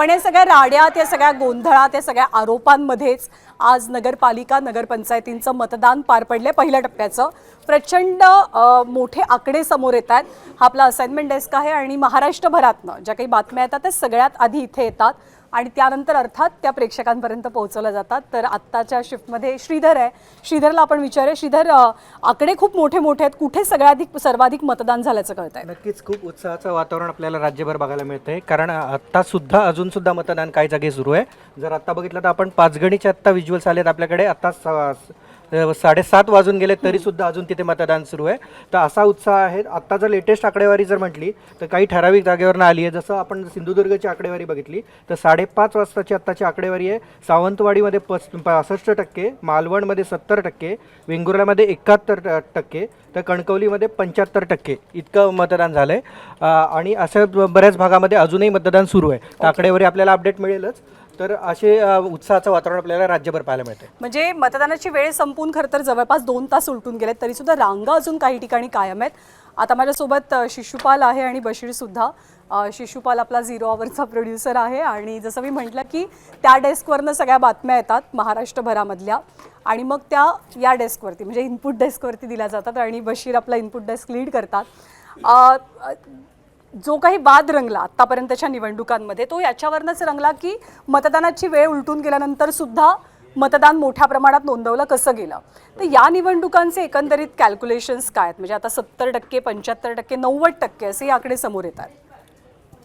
पण या सगळ्या राड्यात या सगळ्या गोंधळात या सगळ्या आरोपांमध्येच आज नगरपालिका नगरपंचायतींचं मतदान पार पडलं पहिल्या टप्प्याचं. प्रचंड मोठे आकडे समोर येत आहेत हा आपला असाइनमेंट डेस्क आहे आणि महाराष्ट्रभरातनं ज्या काही बातम्या येतात त्या सगळ्यात आधी इथे येतात. आणि त्यानंतर अर्थात त्या प्रेक्षकांपर्यंत पोहोचवल्या जातात. तर आत्ताच्या शिफ्टमध्ये श्रीधर आहे. श्रीधरला आपण विचारूया श्रीधर आकडे खूप मोठे मोठे आहेत. कुठे सगळ्याधिक सर्वाधिक मतदान झाल्याचं कळत आहे नक्कीच खूप उत्साहाचं वातावरण आपल्याला राज्यभर बघायला मिळतंय. कारण आत्ता सुद्धा अजून सुद्धा मतदान काही जागी सुरू आहे. जर आत्ता बघितलं तर आपण पाचगणीचे आत्ता विज्युअल्स आलेत आपल्याकडे. आत्ता स- साडेसात वाजून गेले तरी सुद्धा अजून तिथे मतदान सुरू आहे. तर असा उत्साह आहे. आत्ता जर लेटेस्ट आकडेवारी जर म्हटली तर काही ठराविक जागेवर आली आहे. जसं आपण सिंधुदुर्गची आकडेवारी बघितली तर साडेपाच वाजताची आत्ताची आकडेवारी आहे. सावंतवाडीमध्ये पस पासष्ट टक्के मालवणमध्ये सत्तर टक्के वेंगुर्ल्यामध्ये एकाहत्तर टक्के तर कणकवलीमध्ये पंच्याहत्तर टक्के इतकं मतदान झालं आहे आणि अशा बऱ्याच भागामध्ये अजूनही मतदान सुरू आहे. तर आकडेवारी आपल्याला अपडेट मिळेलच. तर असे उत्साहाचं वातावरण आपल्याला राज्यभर पाहायला मिळते म्हणजे मतदानाची वेळ संपून खरं तर जवळपास दोन तास उलटून गेलेत तरी सुद्धा रांगा अजून काही ठिकाणी कायम आहेत. आता माझ्यासोबत शिशुपाल आहे आणि बशीर सुद्धा शिशुपाल आपला झिरो आवरचा प्रोड्युसर आहे आणि जसं मी म्हटलं की त्या डेस्कवरनं सगळ्या बातम्या येतात महाराष्ट्रभरामधल्या आणि मग त्या या डेस्कवरती म्हणजे इनपुट डेस्कवरती दिल्या जातात आणि बशीर आपला इनपुट डेस्क लीड करतात. जो काही वाद रंगला आतापर्यंतच्या निवडणुकांमध्ये तो याच्यावरनंच रंगला की मतदानाची वेळ उलटून गेल्यानंतर सुद्धा मतदान मोठ्या प्रमाणात नोंदवलं कसं गेलं? तर या निवडणुकांचे एकंदरीत कॅल्क्युलेशन्स काय आहेत? म्हणजे आता सत्तर टक्के पंच्याहत्तर टक्के नव्वद टक्के असे हे आकडे समोर येतात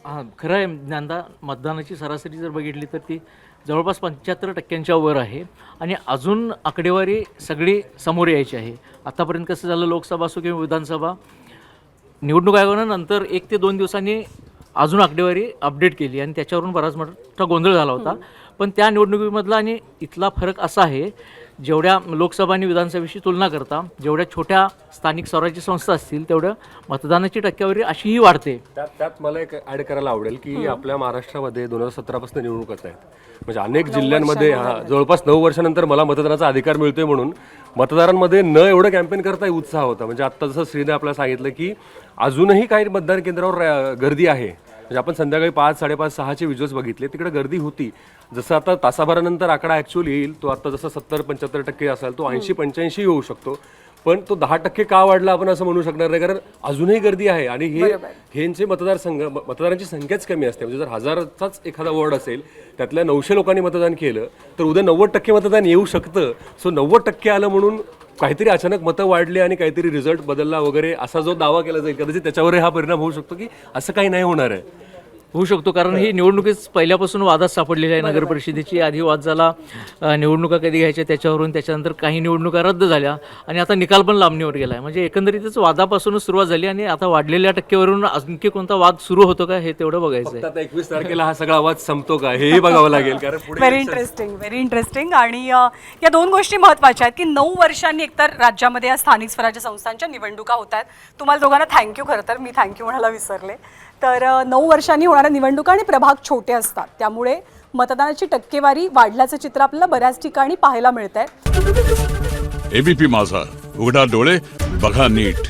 हां खरं आहे ज्ञानदा मतदानाची सरासरी जर बघितली तर ती जवळपास पंच्याहत्तर टक्क्यांच्या वर आहे आणि अजून आकडेवारी सगळी समोर यायची आहे. आतापर्यंत कसं झालं लोकसभा असो किंवा विधानसभा निवडणूक आयोगानं नंतर एक ते दोन दिवसांनी अजून आकडेवारी अपडेट केली आणि त्याच्यावरून बराच मोठा गोंधळ झाला होता. पण त्या निवडणुकीमधला आणि इथला फरक असा आहे जेवढ्या लोकसभा आणि विधानसभेशी तुलना करता जेवढ्या छोट्या स्थानिक स्वराज्य संस्था असतील तेवढ्या मतदानाची टक्केवारी अशीही वाढते. त्यात त्यात मला एक ऍड करायला आवडेल की आपल्या महाराष्ट्रामध्ये दोन हजार सतरापासून निवडणुकाच आहेत म्हणजे अनेक जिल्ह्यांमध्ये हा जवळपास नऊ वर्षानंतर मला मतदानाचा अधिकार मिळतोय म्हणून मतदारांमध्ये न एवढं कॅम्पेन करता उत्साह होता. म्हणजे आता जसं श्रीने आपल्याला सांगितलं की अजूनही काही मतदान केंद्रावर गर्दी आहे. म्हणजे आपण संध्याकाळी पाच साडेपाच सहाचे विज्युअल्स बघितले. तिकडे गर्दी होती. जसं आता तासाभरानंतर आकडा ॲक्च्युअली येईल तो आता जसं सत्तर पंच्याहत्तर टक्के असेल तो ऐंशी पंच्याऐंशी होऊ शकतो. पण तो दहा टक्के का वाढला आपण असं म्हणू शकणार नाही. कारण अजूनही गर्दी आहे आणि हे हेंचे मतदारसंघ मतदारांची संख्याच कमी असते. म्हणजे जर हजाराचाच एखादा वॉर्ड असेल त्यातल्या नऊशे लोकांनी मतदान केलं तर उद्या नव्वद टक्के मतदान येऊ शकतं. सो नव्वद टक्के आलं म्हणून काहीतरी अचानक मतं वाढली आणि काहीतरी रिझल्ट बदलला वगैरे असा जो दावा केला जाईल कदाचित त्याच्यावरही हा परिणाम होऊ शकतो की असं काही नाही होणार आहे. होऊ शकतो कारण ही. निवडणुकीच पहिल्यापासून वादात सापडलेली आहे नगर परिषदेची. आधी वाद झाला निवडणुका कधी घ्यायच्या त्याच्यावरून त्याच्यानंतर काही निवडणुका रद्द झाल्या आणि आता निकाल पण लांबणीवर गेला आहे म्हणजे एकंदरीतच वादापासूनच सुरुवात झाली आणि आता वाढलेल्या टक्केवरून आणखी कोणता वाद सुरू होतो का हे तेवढं बघायचं आहे फक्त आता एकवीस तारखेला हा सगळा आवाज संपतो का? हेही बघावं लागेल कारण व्हेरी इंटरेस्टिंग व्हेरी इंटरेस्टिंग आणि या दोन गोष्टी महत्त्वाच्या आहेत की नऊ वर्षांनी एकतर राज्यामध्ये या स्थानिक स्वराज्य संस्थांच्या निवडणुका होत आहेत. तुम्हाला दोघांना थँक्यू खरं तर मी थँक्यू म्हणायला विसरले. तर नऊ वर्षांनी होणाऱ्या निवडणुका आणि प्रभाग छोटे असतात. त्यामुळे मतदानाची टक्केवारी वाढल्याचं चित्र आपल्याला बऱ्याच ठिकाणी पाहायला मिळत आहे एबीपी माझा. उघडा डोळे बघा नीट.